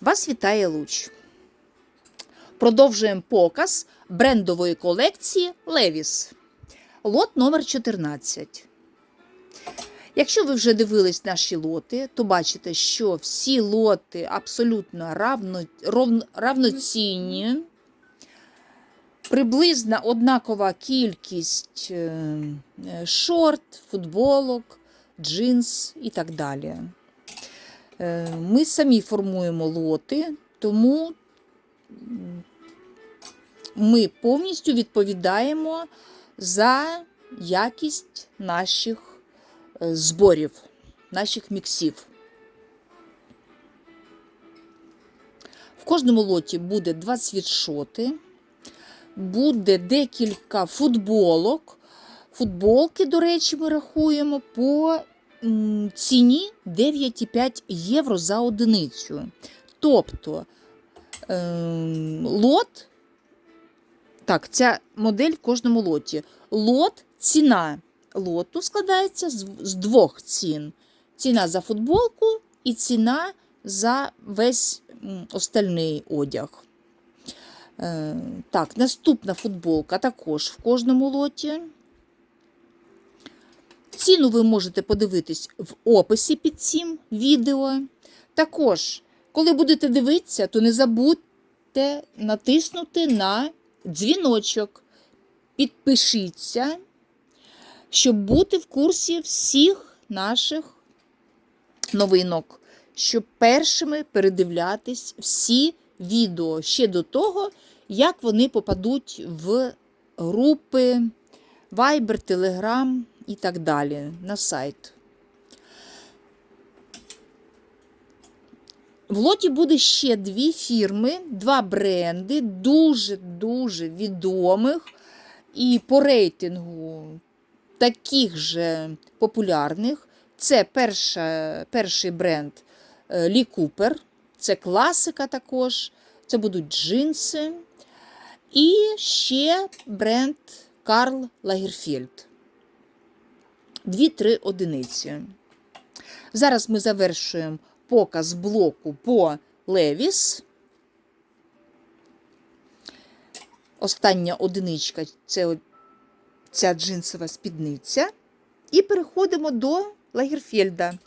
Вас вітає Луч. Продовжуємо показ брендової колекції Levis. Лот номер 14. Якщо ви вже дивились наші лоти, то бачите, що всі лоти абсолютно равно, ровно, равноцінні. Приблизна однакова кількість е, е, шорт, футболок, джинс і так далі. Е, Ми самі формуємо лоти, тому ми повністю відповідаємо за якість наших е, зборів, наших міксів. В кожному лоті буде два світшоти, буде декілька футболок. Футболки, до речі, ми рахуємо по ціні 9,5 євро за одиницю. Тобто ем, лот, так, ця модель в кожному лоті. Лот, ціна лоту складається з, двох цін: ціна за футболку і ціна за весь остальний одяг. Е, так, наступна футболка також в кожному лоті. Ціну ви можете подивитись в описі під цим відео. Також, коли будете дивитися, то не забудьте натиснути на дзвіночок. Підпишіться, щоб бути в курсі всіх наших новинок, щоб першими передивлятись всі відео ще до того, як вони попадуть в групи Viber, Telegram і так далі на сайт. В лоті буде ще дві фірми, два бренди, дуже-дуже відомих і по рейтингу таких же популярних. Це перша, перший бренд Лі Купер, це класика також, це будуть джинси. І ще бренд Карл Лагерфельд. Дві-три одиниці. Зараз ми завершуємо показ блоку по Левіс. Остання одиничка це ця джинсова спідниця. І переходимо до Лагерфельда.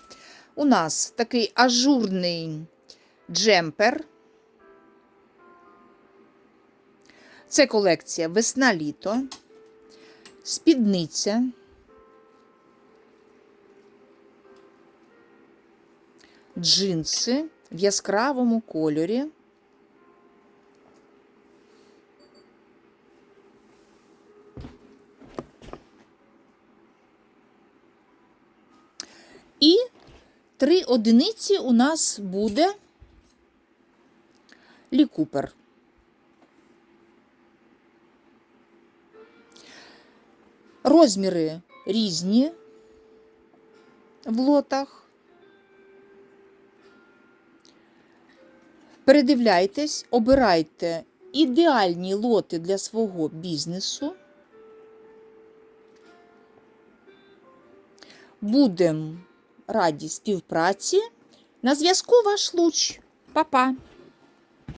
У нас такий ажурний джемпер. Це колекція весна-літо, спідниця. Джинси в яскравому кольорі. І три одиниці у нас буде Лі Розміри різні в лотах. Передивляйтесь, обирайте ідеальні лоти для свого бізнесу. Будемо раді співпраці. На зв'язку ваш луч. Па-па!